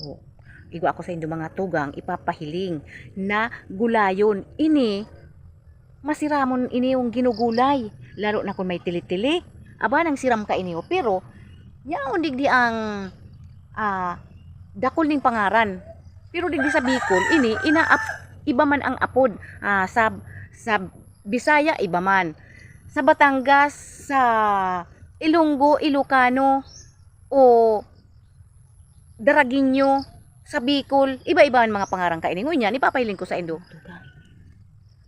Oh, igwa ako sa indo mga tugang ipapahiling na gulayon. Ini masiramon ini yung ginugulay. Lalo na kung may tili-tili. Aba nang siram ka ini oh. pero yaon digdi ang ah, dakol ning pangaran. Pero digdi sa Bicol ini ina iba man ang apod. Ah, sa sa Bisaya iba man. Sa Batangas sa Ilonggo Ilocano o Daraginyo sa Bicol. Iba-iba ang mga pangarang kainin. Ngun yan ipapailing ko sa Indo.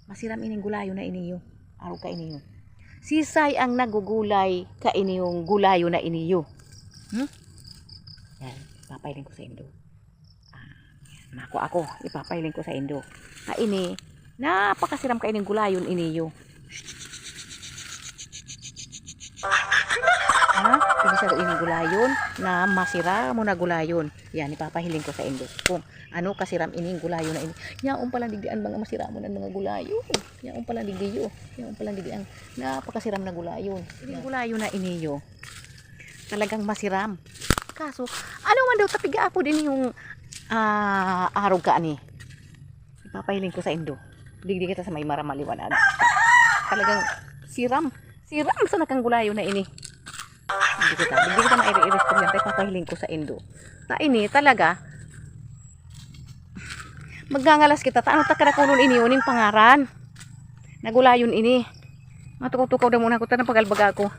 Masiram ining gulayo na iniyo. Araw ka iniyo. Sisay ang nagugulay ka iniyong gulayo na iniyo. Hmm? yan ipapailing ko sa Indo. Ah, nako ako ipapailing ko sa Indo. Ka ini napakasiram ka ining gulayon iniyo ha ini sa ining gulayon na masira mo na gulayon. Yan ipapahiling ko sa Indo kung ano kasiram ining gulayo na ini. Yaon pala digdian mga masira mo na mga gulayo yaon pala digdiyo yaon pala digdian napakasiram na gulayon. Ining gulayo na iniyo talagang masiram. Kaso ano man daw tapiga ako din yung ah araw ka ani? Ipapahiling ko sa Indo digdi kita sa may maramaliwanag. Talagang siram. Siram sa nakang gulayo na ini hindi kita hindi kita mairi-iris ko yan tayo papahiling ko sa Indo. Ta ini talaga. Magangalas kita. Ta ano ta karakulon ini uning pangaran? Nagulayon ini. Matukaw-tukaw na muna ko ta ng pagalbaga ko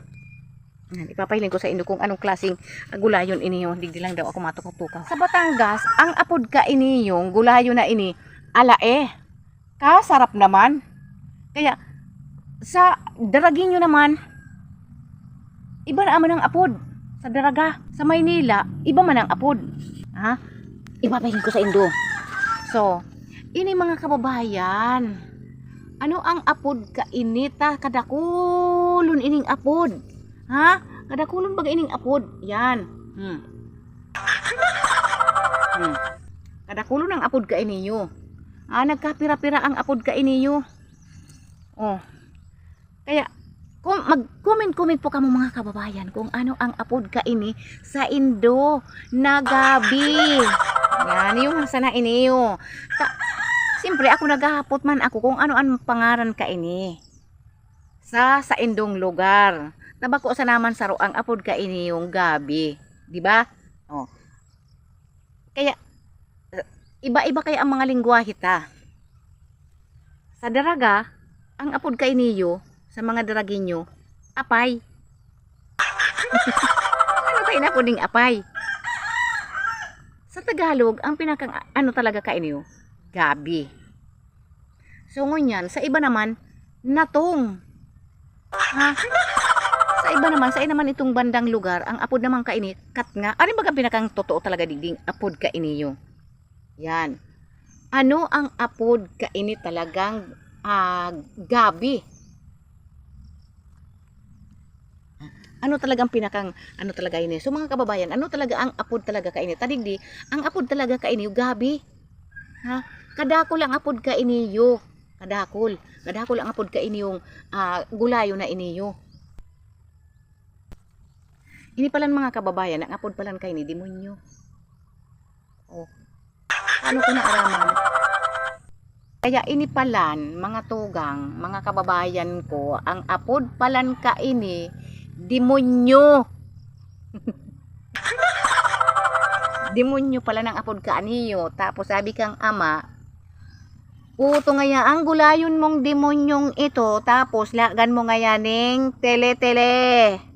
ipapahiling ko sa Indo kung anong klaseng gulayon ini yun. Digdi lang daw ako matukaw-tukaw sa Batangas ang apod ka ini yung gulayo na ini alae. Kasarap naman. Kaya sa daragin nyo naman iba na man ang apod. Sa daraga sa Maynila iba man ang apod. Ha? Ipapahiling ko sa Indo. So ini mga kababayan ano ang apod ka inita kadakulon ining apod. Ha? Kadakulon baga ining apod. Yan. Hmm. hmm. kadakulon ang apod ka iniyo ah nagkapira-pira ang apod ka iniyo oh. Kaya kung mag-comment-comment po kamo mga kababayan kung ano ang apod ka ini sa Indo na gabi. Yan yung sana iniyo. Ta Siyempre ako naghahapot man ako kung ano ang pangaran ka ini. Sa sa Indong lugar. Tabako sa naman sa ang apod ka ini yung gabi, di ba? Oh. Kaya eh, iba-iba kaya ang mga lingwahe ta. Sa daraga, ang apod ka iniyo sa mga daraginyo, apay. ano kayo na puding apay? Sa Tagalog, ang pinakang ano talaga kainyo? Gabi. So ngunyan, sa iba naman, natong. Ha? Sa iba naman, sa naman itong bandang lugar, ang apod naman kaini, kat nga. Ano ba ang pinakang totoo talaga digding apod kainiyo? Yan. Ano ang apod kaini talagang ah, gabi? Ano talagang pinakang ano talaga ini? So mga kababayan ano talaga ang apod talaga kaini tadigdi ang apod talaga kaini gabi. Ha? Kadakol ang apod ka iniyo kadakol. Kadakol ang apod ka ini yung ah, gulayo na iniyo ini palan mga kababayan ang apod palan kay ni demonyo. Oh. Ano ko na araman kaya ini palan mga tugang mga kababayan ko ang apod palan ka ini demonyo. demonyo pala ng apod ka aniyo. Tapos sabi kang ama, Uto ngaya ang gulayon mong demonyong ito, tapos lagan mo ngayaning tele-tele. Hmm.